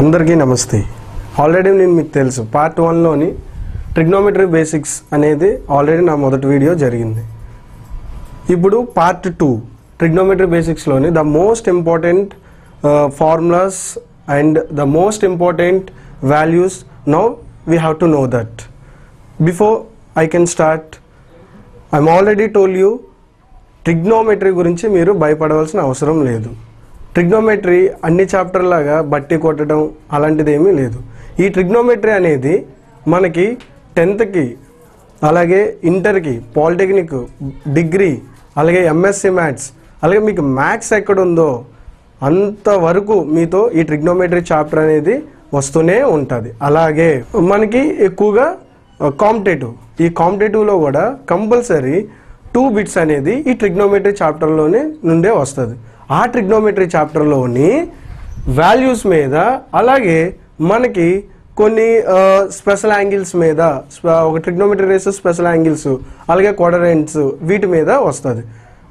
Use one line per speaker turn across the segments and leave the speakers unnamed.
అందరికీ నమస్తే. ఆల్రెడీ నేను మీకు తెలుసు పార్ట్ వన్లోని ట్రిగ్నోమెట్రీ బేసిక్స్ అనేది ఆల్రెడీ నా మొదటి వీడియో జరిగింది. ఇప్పుడు part two trigonometry బేసిక్స్లోని the most important formulas and the most important values now we have to know that before I can start I'm already told you trigonometry గురించి మీరు భయపడవలసిన అవసరం లేదు. ట్రిగ్నోమెట్రీ అన్ని చాప్టర్ లాగా బట్టి కొట్టడం అలాంటిది ఏమీ లేదు. ఈ ట్రిగ్నోమెట్రీ అనేది మనకి టెన్త్కి అలాగే ఇంటర్కి పాలిటెక్నిక్ డిగ్రీ అలాగే ఎంఎస్సి మ్యాథ్స్ అలాగే మీకు మ్యాథ్స్ ఎక్కడుందో అంతవరకు మీతో ఈ ట్రిగ్నోమెట్రీ చాప్టర్ అనేది వస్తూనే ఉంటుంది. అలాగే మనకి ఎక్కువగా కాంపిటేటివ్. ఈ కాంపిటేటివ్లో కూడా కంపల్సరీ టూ బిట్స్ అనేది ఈ ట్రిగ్నోమెట్రీ చాప్టర్లోనే నుండే వస్తుంది. ఆ ట్రిగ్నోమెట్రీ చాప్టర్లోని వాల్యూస్ మీద అలాగే మనకి కొన్ని స్పెషల్ యాంగిల్స్ మీద ఒక ట్రిగ్నోమెట్రీ రేసెస్ స్పెషల్ యాంగిల్స్ అలాగే క్వాడరెంట్స్ వీటి మీద వస్తుంది.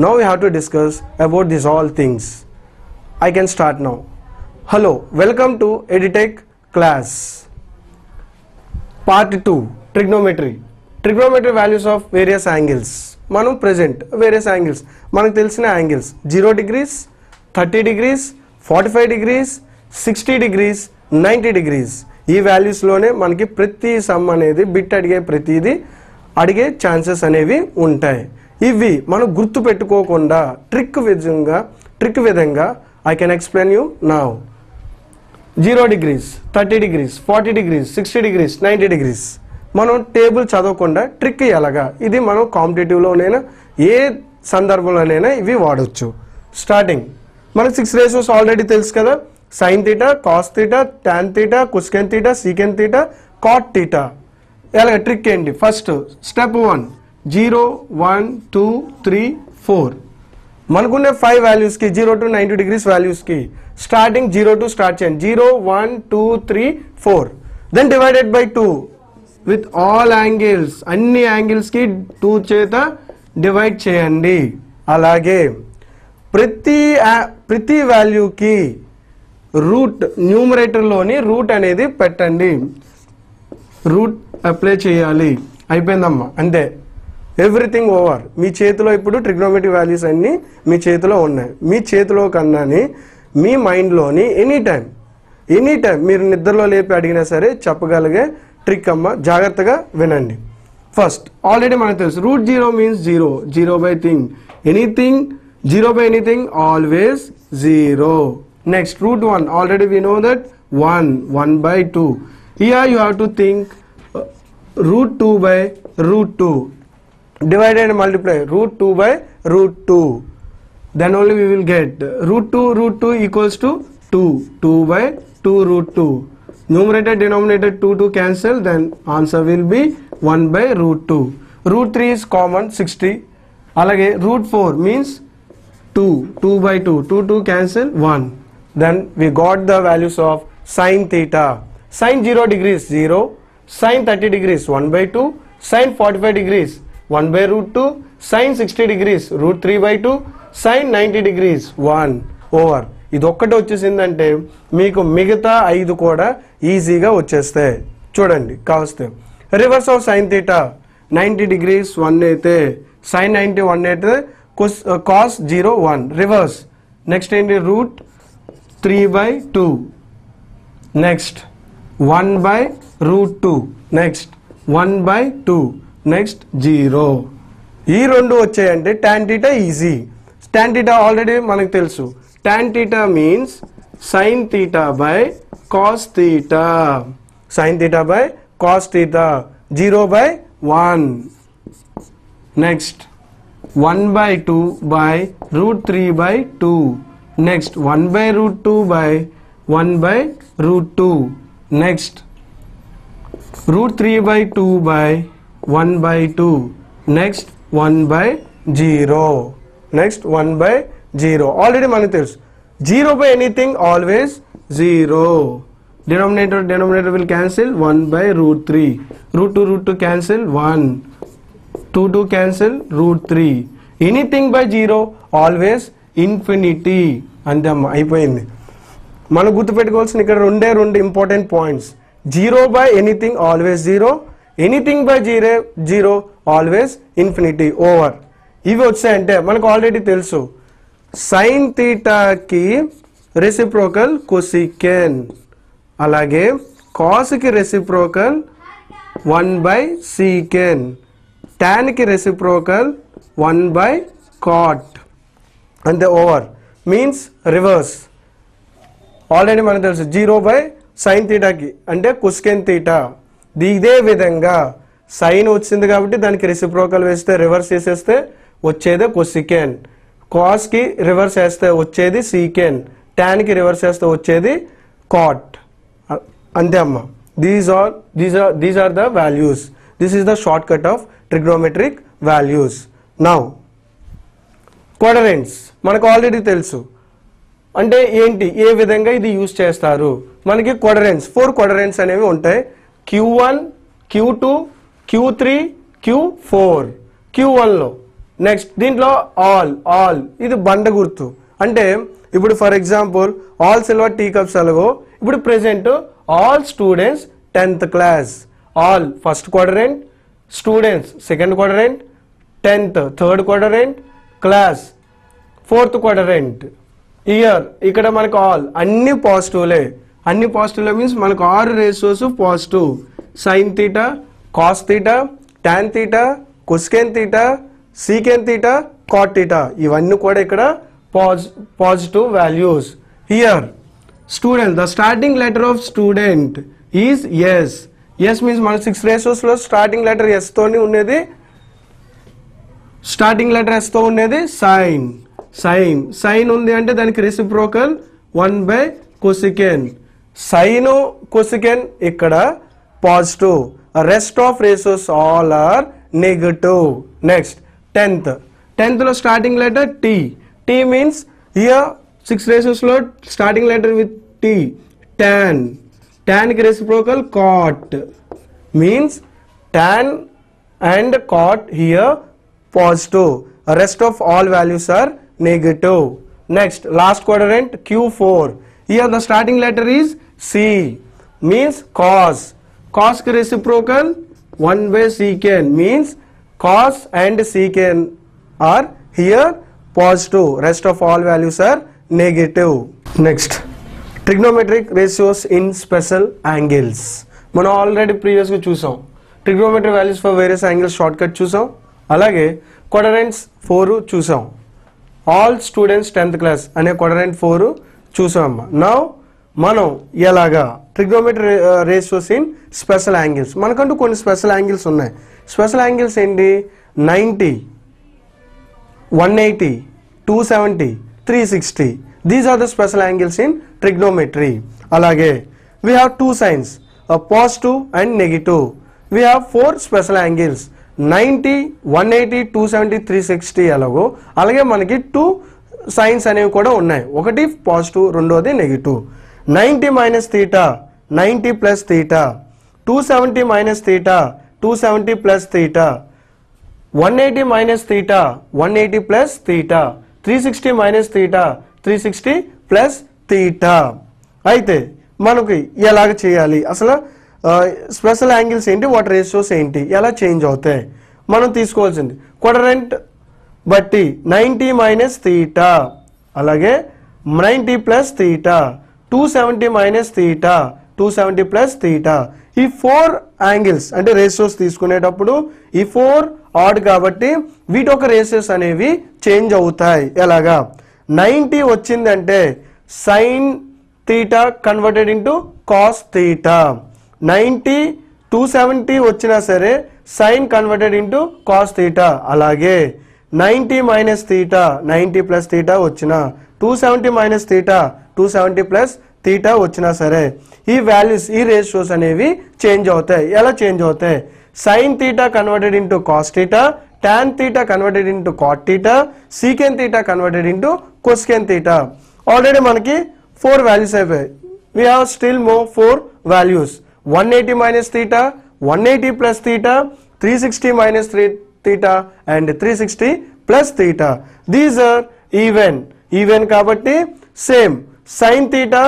Now we have to discuss about this all things I can start now hello welcome to Edtech class part two trigonometry trigonometry values of various angles మనం present various angles మనకు తెలిసిన angles zero degrees thirty degrees forty five degrees sixty degrees ninety degrees ఈ వాల్యూస్లోనే మనకి ప్రతి some అనేది bit అడిగే ప్రతిదీ అడిగే ఛాన్సెస్ అనేవి ఉంటాయి. ఇవి మనం గుర్తు పెట్టుకోకుండా ట్రిక్ విధంగా ట్రిక్ విధంగా I can explain you now zero degrees thirty degrees forty degrees sixty degrees ninety degrees మనం టేబుల్ చదవకుండా ట్రిక్ ఎలాగా? ఇది మనం కాంపిటేటివ్లోనైనా ఏ సందర్భంలోనైనా ఇవి వాడవచ్చు స్టార్టింగ్. మనకు సిక్స్ రేషియోస్ ఆల్రెడీ తెలుసు కదా? Sine theta cos theta tan theta cosec theta sec theta cot theta ఎలాగ? ట్రిక్ ఏంటి? First step one. Zero one two three four. మనకున్న ఫైవ్ వాల్యూస్కి జీరో టు నైంటీ డిగ్రీస్ వాల్యూస్కి స్టార్టింగ్ జీరో టు స్టార్ట్ చేయండి. Zero one two three four. Then divided by two with all angles అన్ని యాంగిల్స్కి two చేత divide చేయండి. అలాగే ప్రతి ప్రతి వాల్యూకి రూట్ న్యూమరేటర్లోని రూట్ అనేది పెట్టండి. రూట్ అప్లై చేయాలి. అయిపోయిందమ్మా. అంతే. ఎవ్రీథింగ్ ఓవర్ మీ చేతిలో ఇప్పుడు ట్రిగ్నోమెట్రీ వాల్యూస్ అన్నీ మీ చేతిలో ఉన్నాయి. మీ చేతిలో కన్నాని మీ మైండ్లోని ఎనీ టైం ఎనీ టైం మీరు నిద్రలో లేపి అడిగినా సరే చెప్పగలిగే ట్రిక్ అమ్మ జాగ్రత్తగా వినండి. ఫస్ట్ ఆల్రెడీ మనకు తెలుసు. Root zero means zero zero by thing anything zero by anything always zero next root one already we know that one one by two here you have to think root 2 by root 2 divide and multiply. Root 2 by root 2 then only we will get. Root 2 root 2 equals to 2 2 by 2 root 2 numerator denominator 2 to cancel then answer will be 1 by root 2 root 3 is common 60 అలాగే root 4 means 2 2 by 2 2 2 cancel 1 then we got the values of sin theta sin 0 degrees 0 sin 30 degrees 1 by 2 sin 45 degrees 1 by root 2 sin 60 degrees root 3 by 2 sin 90 degrees 1 over ఇది ఒక్కటి వచ్చేసిందంటే మీకు మిగతా ఐదు కూడా ఈజీగా వచ్చేస్తాయి చూడండి కావస్తే. Reverse of sine theta ninety degrees one అయితే సైన్ నైంటీ వన్ అయితే cos zero one. Reverse. Next ఏంటి? Root three by two. Next. One by root two. Next. One by two. Next zero. ఈ రెండు వచ్చాయంటే tan theta easy. tan theta already మనకు తెలుసు. tan theta means sine theta by cos theta sine theta by cos theta zero by one next one by two by root three by two next one by root two by one by root two next root three by two by one by two next one by zero next one by zero already మనకు తెలుసు zero by anything always zero. Denominator denominator will cancel one by root three root two root two cancel one two two cancel root three anything by zero always infinity అంతే అమ్మ అయిపోయింది. మనం గుర్తుపెట్టుకోవాల్సిన ఇక్కడ రెండే రెండు important points zero by anything always zero anything by zero zero always infinity over ఇవి వచ్చాయంటే మనకు ఆల్రెడీ తెలుసు. సైన్ థీటాకి రెసిప్రోకల్ కొసికెన్ అలాగే కాస్కి రెసిప్రోకల్ వన్ బై సీకెన్ టాన్కి రెసిప్రోకల్ వన్ బై కాట్ అంతే ఓవర్ మీన్స్ రివర్స్ ఆల్రెడీ మనకు తెలుసు జీరో బై సైన్ తీటాకి అంటే కుస్కెన్ తీటా ఇదే విధంగా సైన్ వచ్చింది కాబట్టి దానికి రెసిప్రోకల్ వేస్తే రివర్స్ చేసేస్తే వచ్చేదే కొసికెన్ కాస్కి రివర్స్ చేస్తే వచ్చేది సీకెన్ ట్యాన్కి రివర్స్ చేస్తే వచ్చేది కాట్. అంతే అమ్మ. These are these are these are the values this is the short cut of trigonometric values now quadrants మనకు ఆల్రెడీ తెలుసు. అంటే ఏంటి? ఏ విధంగా ఇది యూజ్ చేస్తారు? మనకి క్వాడరెంట్స్ ఫోర్ క్వాడరెంట్స్ అనేవి ఉంటాయి. Q one Q two Q three Q four Q వన్లో నెక్స్ట్ దీంట్లో ఆల్ ఆల్ ఇది బండ గుర్తు. అంటే ఇప్పుడు for example all silver tea cups ఎలాగో ఇప్పుడు present all students tenth class all first quadrant students second quadrant tenth third quadrant class fourth quadrant year ఇక్కడ మనకు ఆల్ అన్ని పాజిటివ్లే అన్ని పాజిటివ్లే మీన్స్ మనకు ఆరు ratios positive sine theta cos theta tan theta cosecant theta secant theta cot theta ఇవన్నీ కూడా ఇక్కడ pause positive values here student the starting letter of student is S S means మన సిక్స్ రేషియోస్లో starting letter S తోని ఉండేది. Starting letter ఎస్తో ఉండేది sine sine sine ఉంది అంటే దానికి reciprocal one by cosecant sine cosecant ఇక్కడ positive rest of ratios all are negative next tenth. Tenth the starting letter T. T means here six ratios slot starting letter with T. Tan. Tan ki reciprocal cot means tan and cot here positive. Rest of all values are negative. Next last quadrant Q4. Here the starting letter is C means cos. Cos ki reciprocal 1 by secant means cos and secant are here positive. Rest of all values are negative. Next. Trigonometric ratios in special angles మనం already ప్రీవియస్గా చూసాం. Trigonometric values for various angles short cut చూసాం. అలాగే quadrants four చూసాం. All students tenth class అనే quadrant four చూసాం అమ్మ. నా మనం ఎలాగా trigonometry ratios in special angles మనకంటూ కొన్ని స్పెషల్ యాంగిల్స్ ఉన్నాయి. స్పెషల్ యాంగిల్స్ ఏంటి? Ninety one eighty two seventy three sixty. These are the special angles in trigonometry అలాగే we have two signs positive and negative we have four special angles ninety one eighty two seventy three sixty అలాగో అలాగే మనకి two science అనేవి కూడా ఉన్నాయి. ఒకటి positive రెండోది negative ninety minus theta ninety plus theta two seventy minus theta two seventy plus theta one eighty minus theta one eighty plus theta three sixty minus theta three sixty plus theta అయితే మనకి ఎలాగ చేయాలి? అసలు special angles ఏంటి? వాటి ratios ఏంటి? ఎలా change అవుతాయి? మనం తీసుకోవాల్సింది క్వడరెంట్ బట్టి నైంటీ మైనస్ థీటా అలాగే ninety plus theta two seventy minus theta two seventy plus theta ఈ ఫోర్ యాంగిల్స్ అంటే రేషియోస్ తీసుకునేటప్పుడు ఈ ఫోర్ ఆడ్ కాబట్టి వీటి ఒక రేషియోస్ అనేవి చేంజ్ అవుతాయి. ఎలాగా? నైంటీ వచ్చిందంటే sine theta converted into cos theta ninety two seventy వచ్చినా సరే sine converted into cos theta అలాగే ninety minus theta ninety plus theta వచ్చిన two seventy minus theta two seventy plus theta వచ్చినా సరే ఈ వాల్యూస్ ఈ రేషియోస్ అనేవి చేంజ్ అవుతాయి. ఎలా చేంజ్ అవుతాయి? Sine theta converted into cos theta tan theta converted into cot theta secant theta converted into cosecant theta already మనకి four values అయిపోయాయి. We have still more four values. 180 minus theta 180 plus theta 360 minus 3 theta and 360 plus theta. These are even. Even కాబట్టి same sin theta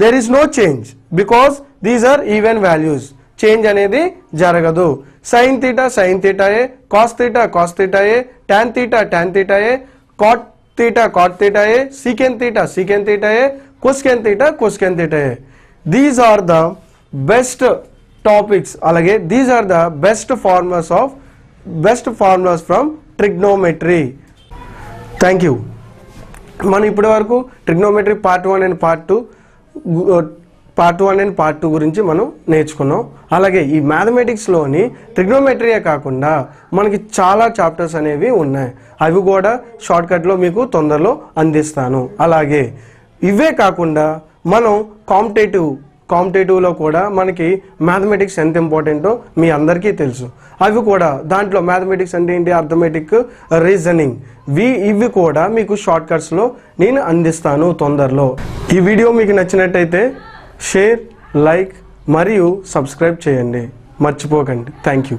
there is no change because these are even values change అనేది జరగదు. Sine theta sine తీటాయే cos theta cos తీటాయే tan theta tan తీటాయే cot theta cot తీటాయే secant theta secant తీటాయే cosecant theta cosecant తీటాయే these are the best topics అలాగే these are the best formulas of best formulas from trigonometry thank you మనం ఇప్పటి వరకు trigonometry part one and part two part one and part two గురించి మనం నేర్చుకున్నాం. అలాగే ఈ మ్యాథమెటిక్స్లోని ట్రిగ్నోమెట్రీయే కాకుండా మనకి చాలా చాప్టర్స్ అనేవి ఉన్నాయి. అవి కూడా షార్ట్కట్లో మీకు తొందరలో అందిస్తాను. అలాగే ఇవే కాకుండా మనం కాంపిటేటివ్ కాంపిటేటివ్లో కూడా మనకి మ్యాథమెటిక్స్ ఎంత ఇంపార్టెంటో మీ అందరికీ తెలుసు. అవి కూడా దాంట్లో మ్యాథమెటిక్స్ అంటే ఏంటి? Arithmetic reasoning. వి ఇవి కూడా మీకు షార్ట్ కట్స్లో నేను అందిస్తాను తొందరలో. ఈ వీడియో మీకు నచ్చినట్టయితే షేర్ లైక్ మరియు సబ్స్క్రైబ్ చేయండి. మర్చిపోకండి. Thank you.